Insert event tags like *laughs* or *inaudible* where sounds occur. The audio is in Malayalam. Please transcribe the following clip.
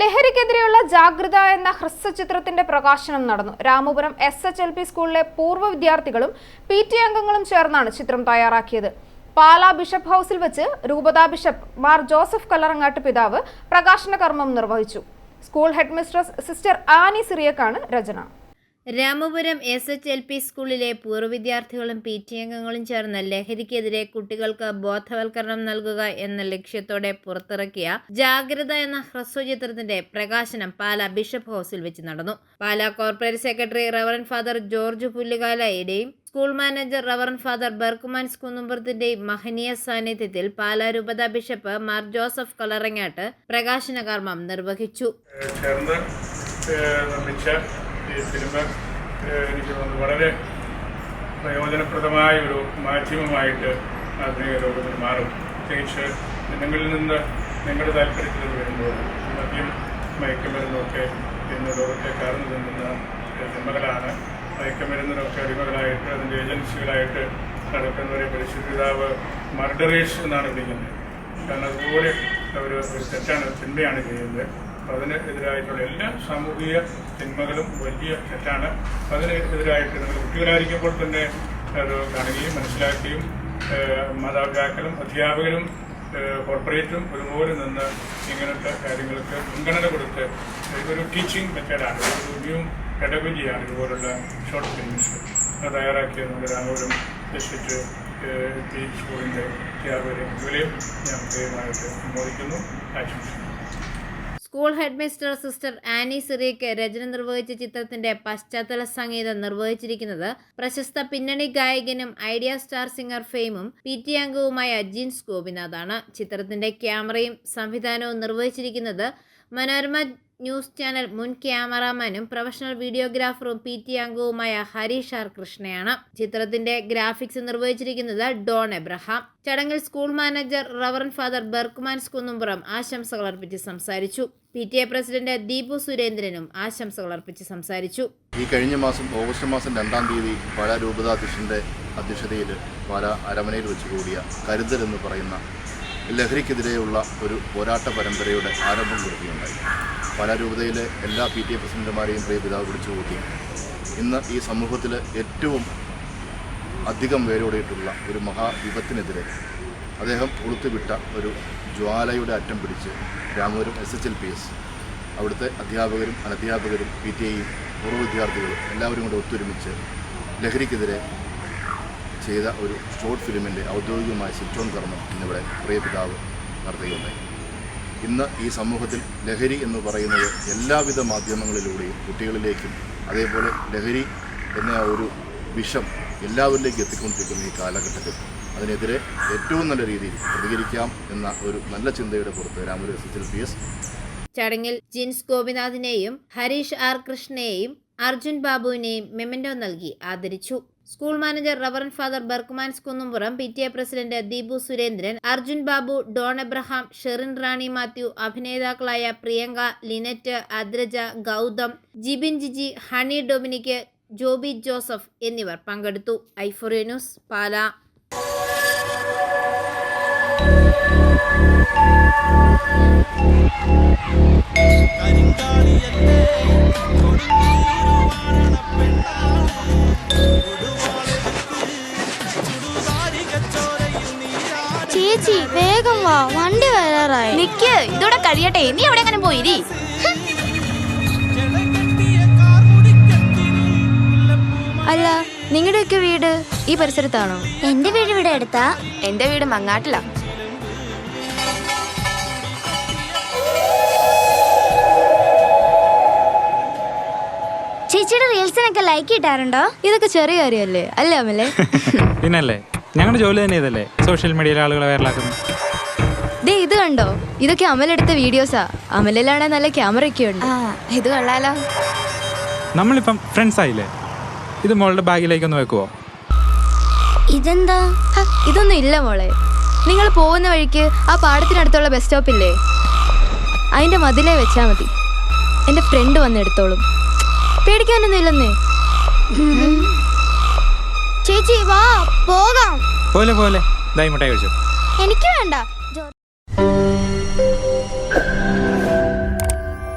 ലഹരിക്കെതിരെയുള്ള ജാഗ്രത എന്ന ഹ്രസ്വചിത്രത്തിന്റെ പ്രകാശനം നടന്നു. Ramapuram S H L P സ്കൂളിലെ പൂർവ വിദ്യാർത്ഥികളും പി ടി അംഗങ്ങളും ചേർന്നാണ് ചിത്രം തയ്യാറാക്കിയത്. പാലാ ബിഷപ്പ് ഹൗസിൽ വെച്ച് രൂപതാ ബിഷപ്പ് മാർ ജോസഫ് കല്ലറങ്ങാട്ട് പിതാവ് പ്രകാശന കർമ്മം നിർവഹിച്ചു. സ്കൂൾ ഹെഡ്മിസ്ട്രസ് സിസ്റ്റർ ആനി സിറിയക്കാണ് രചന. Ramapuram S H L P സ്കൂളിലെ പൂർവ വിദ്യാർത്ഥികളും പി ടി അംഗങ്ങളും ചേർന്ന് ലഹരിക്കെതിരെ കുട്ടികൾക്ക് ബോധവൽക്കരണം നൽകുക എന്ന ലക്ഷ്യത്തോടെ പുറത്തിറക്കിയ ജാഗ്രത എന്ന ഹ്രസ്വചിത്രത്തിന്റെ പ്രകാശനം പാലാ ബിഷപ്പ് ഹൗസിൽ വെച്ച് നടന്നു. Pala corporate secretary reverend father George പുല്ലുകാലയുടെയും school manager reverend father Berchmans കുന്നുംപുറത്തിന്റെയും മഹനീയ സാന്നിധ്യത്തിൽ പാലാ രൂപത ബിഷപ്പ് മാർ ജോസഫ് കളറങ്ങാട്ട് പ്രകാശന കർമ്മം നിർവഹിച്ചു ഈ സിനിമ എനിക്ക് തോന്നുന്നു വളരെ പ്രയോജനപ്രദമായ ഒരു മാധ്യമമായിട്ട് ആധുനിക ലോകത്തിൽ മാറും. പ്രത്യേകിച്ച് ജനങ്ങളിൽ നിന്ന് നിങ്ങളുടെ താല്പര്യത്തിൽ വരുമ്പോൾ മദ്യം മയക്കമരുന്നൊക്കെ ഇന്ന് ലോകത്തെ കാർന്നു നിന്നുന്ന അടിമകളാണ് മയക്കമരുന്നിനൊക്കെ അടിമകളായിട്ട് അതിന്റെ ഏജൻസികളായിട്ട് നടക്കുന്നവരെ പരിശുദ്ധിതാവ് മർഡറേഴ്സ് എന്നാണ് വിളിക്കുന്നത്. കാരണം അതുപോലെ അവർ തെറ്റാണ് തിന്മയാണ് ചെയ്യുന്നത്. അപ്പം അതിന് എല്ലാ സാമൂഹിക തിന്മകളും വലിയ തെറ്റാണ്. അതിനെതിരായിട്ട് നമ്മൾ കുട്ടികളായിരിക്കുമ്പോൾ തന്നെ കാണുകയും മനസ്സിലാക്കുകയും മാതാപിതാക്കളും അധ്യാപകരും കോർപ്പറേറ്റും ഒരുപോലെ നിന്ന് ഇങ്ങനത്തെ കാര്യങ്ങൾക്ക് മുൻഗണന കൊടുത്ത് ഒരു ടീച്ചിങ് മെത്തേഡാണ് ഒരു ന്യൂ പെഡഗജിയാണ് ഇതുപോലുള്ള ഷോർട്ട് ഫിലിംസ് തയ്യാറാക്കിയത് നമ്മുടെ രാമപുരം ഡിസ്ട്രിക്റ്റ് പി സ്കൂളിന്റെ അധ്യാപകരെ ഇവരെയും ഞാൻ പ്രത്യേകമായിട്ട് അനുമോദിക്കുന്നു ആശംസിക്കുന്നു. School headmistress sister Annie Cyriac രചന നിർവഹിച്ച ചിത്രത്തിന്റെ പശ്ചാത്തല സംഗീതം നിർവഹിച്ചിരിക്കുന്നത് പ്രശസ്ത പിന്നണി ഗായകനും ഐഡിയ സ്റ്റാർ സിംഗർ ഫെയിമും പി ടി അംഗവുമായ ജിൻസ് ഗോപിനാഥാണ്. ചിത്രത്തിന്റെ ക്യാമറയും സംവിധാനവും നിർവഹിച്ചിരിക്കുന്നത് മനോരമ ന്യൂസ് ചാനൽ മുൻ ക്യാമറാമാനും പ്രൊഫഷണൽ വീഡിയോഗ്രാഫറും പി ടി അംഗവുമായ ഹരീഷ് ആർ കൃഷ്ണയാണ്. ചിത്രത്തിന്റെ ഗ്രാഫിക്സ് നിർവഹിച്ചിരിക്കുന്നത് ഡോൺ എബ്രഹാം. ചടങ്ങിൽ school manager reverend father Berchmans Kunnumpuram ആശംസകൾ അർപ്പിച്ച് സംസാരിച്ചു. P T A president Deepu സുരേന്ദ്രനും ആശംസകൾ അർപ്പിച്ച് സംസാരിച്ചു. ഈ കഴിഞ്ഞ മാസം ഓഗസ്റ്റ് മാസം രണ്ടാം തീയതി പല രൂപതാധ്യക്ഷന്റെ അധ്യക്ഷതയിൽ പാല അരമനയിൽ വെച്ച് കൂടിയ കരുതൽ എന്ന് പറയുന്ന ലഹരിക്കെതിരെയുള്ള ഒരു പോരാട്ട പരമ്പരയുടെ ആരംഭം കുറിക്കുകയുണ്ടായി. പല രൂപതയിലെ എല്ലാ പി ടി എ പ്രസിഡന്റുമാരെയും പ്രിയ പിതാവ് വിളിച്ചുകൂട്ടി ഇന്ന് ഈ സമൂഹത്തിൽ ഏറ്റവും അധികം വേരോടിയിട്ടുള്ള ഒരു മഹാവിപത്തിനെതിരെ അദ്ദേഹം ഉളുത്തുവിട്ട ഒരു ജ്വാലയുടെ അറ്റം പിടിച്ച് Ramapuram S H L P S അവിടുത്തെ അധ്യാപകരും അനധ്യാപകരും പി ടി എയും പൂർവ വിദ്യാർത്ഥികളും എല്ലാവരും കൂടെ ഒത്തൊരുമിച്ച് ലഹരിക്കെതിരെ ചെയ്ത ഒരു ഷോർട്ട് ഫിലിമിന്റെ ഔദ്യോഗികമായ സ്വിച്ച് ഓൺ കർമ്മം ഇന്നിവിടെ പ്രിയപിതാവ് നടത്തുകയുണ്ടായി. ഇന്ന് ഈ സമൂഹത്തിൽ ലഹരി എന്ന് പറയുന്നത് എല്ലാവിധ മാധ്യമങ്ങളിലൂടെയും കുട്ടികളിലേക്കും അതേപോലെ ലഹരി എന്ന ഒരു വിഷം എല്ലാവരിലേക്കും എത്തിക്കൊണ്ടിരിക്കുന്ന ഈ കാലഘട്ടത്തിൽ അതിനെതിരെ ഏറ്റവും നല്ല രീതിയിൽ പ്രതികരിക്കാം എന്ന ഒരു നല്ല ചിന്തയുടെ പുറത്ത് രാമൊരു എസ് എൽ പി എസ് ചടങ്ങിൽ ജിൻസ് ഗോപിനാഥിനെയും ഹരീഷ് ആർ കൃഷ്ണയെയും അർജുൻ ബാബുവിനെയും മെമന്റോ നൽകി ആദരിച്ചു. School manager reverend father Berchmans Kunnumpuram P T A president Deepu Surendran Arjun Babu Don Abraham Sherin Rani Mathew അഭിനേതാക്കളായ Priyanka Lynette Adraja Gautam Jibin Jiji Honey Dominic Joby Joseph എന്നിവർ പങ്കെടുത്തു. ഐഫോറിയ ന്യൂസ് ചേച്ചി വേഗം വാ. വണ്ടി വരാറായി. നിക്ക്. ഇതോടെ കഴിയട്ടെ. നീ അവിടെ അങ്ങനെ പോയിരി? മുല്ലപ്പൂമ അല്ല നിങ്ങളുടെയൊക്കെ വീട് ഈ പരിസരത്താണോ? എന്റെ വീട് ഇവിടെ എടുത്താ എന്റെ വീട് മങ്ങാട്ടിലാ. ചേച്ചിയുടെ റീൽസിനൊക്കെ ലൈക്ക് ഇട്ടാറുണ്ടോ? ഇതൊക്കെ ചെറിയ കാര്യമല്ലേ അല്ലേ അമലേ? *laughs* പിന്നല്ലേ? ഞങ്ങളുടെ ജോലി തന്നെ ഇതല്ലേ? സോഷ്യൽ മീഡിയയിലെ ആളുകളെ വൈറലാക്കുന്നത് ദേ ഇത് കണ്ടോ? ഇതൊക്കെ അമലെടുത്ത വീഡിയോസാ അമലിലാണെ നല്ല ക്യാമറ ഒക്കെ ഉണ്ട്. ആ ഇത് കൊള്ളാലോ. നമ്മളിപ്പം ഫ്രണ്ട്സ് ആയില്ലേ? ഇത് മോളുടെ ബാഗിലേക്ക് ഒന്ന് വെക്കുവോ? ഇതെന്താ? ഇതൊന്നും ഇല്ല മോളെ. നിങ്ങൾ പോകുന്ന വഴിക്ക് ആ പാടത്തിനടുത്തുള്ള ബസ് സ്റ്റോപ്പില്ലേ അതിന്റെ മതിലേ വെച്ചാ മതി. എന്റെ ഫ്രണ്ട് വന്ന് എടുത്തോളും. പേടിക്കാനൊന്നും ഇല്ലെന്നേ. ചേച്ചി വാ പോകാം. പോലെ പോലെ. ദൈ മുട്ടായി കഴിച്ചു. എനിക്ക് വേണ്ട.